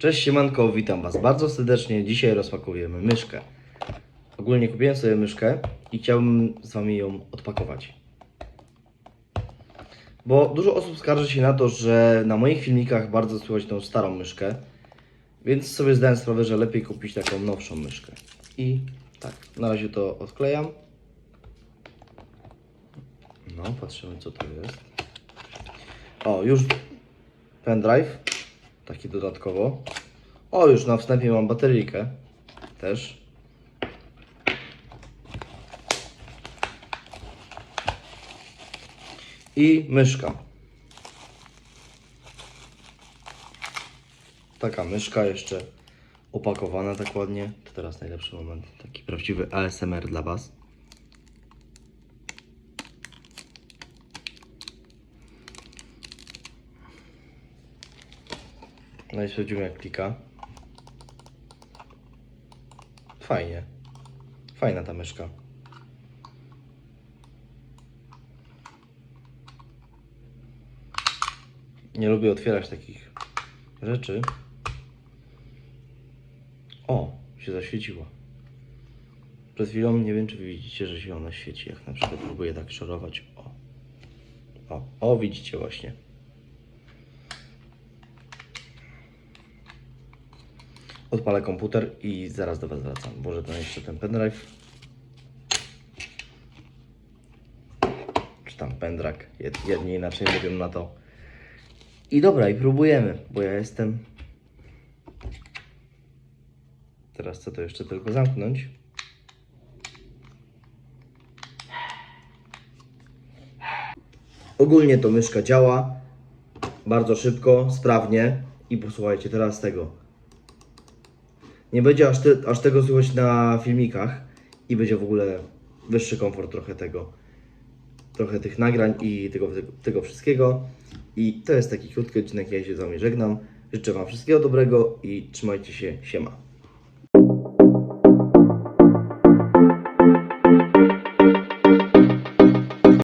Cześć siemanko, witam Was bardzo serdecznie. Dzisiaj rozpakujemy myszkę. Ogólnie kupiłem sobie myszkę i chciałbym z Wami ją odpakować. Bo dużo osób skarży się na to, że na moich filmikach bardzo słychać tą starą myszkę. Więc sobie zdałem sprawę, że lepiej kupić taką nowszą myszkę. I tak, na razie to odklejam. No, patrzymy co to jest. O, już pendrive. Taki dodatkowo. O, już na wstępie mam bateryjkę. Też. I myszka. Taka myszka jeszcze opakowana tak ładnie. To teraz najlepszy moment. Taki prawdziwy ASMR dla Was. No i sprawdzimy jak klika. Fajnie. Fajna ta myszka. Nie lubię otwierać takich rzeczy. O, się zaświeciła. Przed chwilą nie wiem, czy widzicie, że się ona świeci. Jak na przykład próbuję tak szorować. O. O, o widzicie właśnie. Odpalę komputer i zaraz do Was wracam. Może to jeszcze ten pendrive. Czy tam pendrak. Jed- Jedni inaczej mówią na to. I dobra, i próbujemy, bo ja jestem. Teraz co to jeszcze tylko zamknąć? Ogólnie to myszka działa bardzo szybko, sprawnie i posłuchajcie teraz tego. Nie będzie aż, ty, aż tego słychać na filmikach i będzie w ogóle wyższy komfort trochę tego. Trochę tych nagrań i tego, tego, tego wszystkiego. I to jest taki krótki odcinek, ja się z Wami żegnam. Życzę Wam wszystkiego dobrego i trzymajcie się, siema.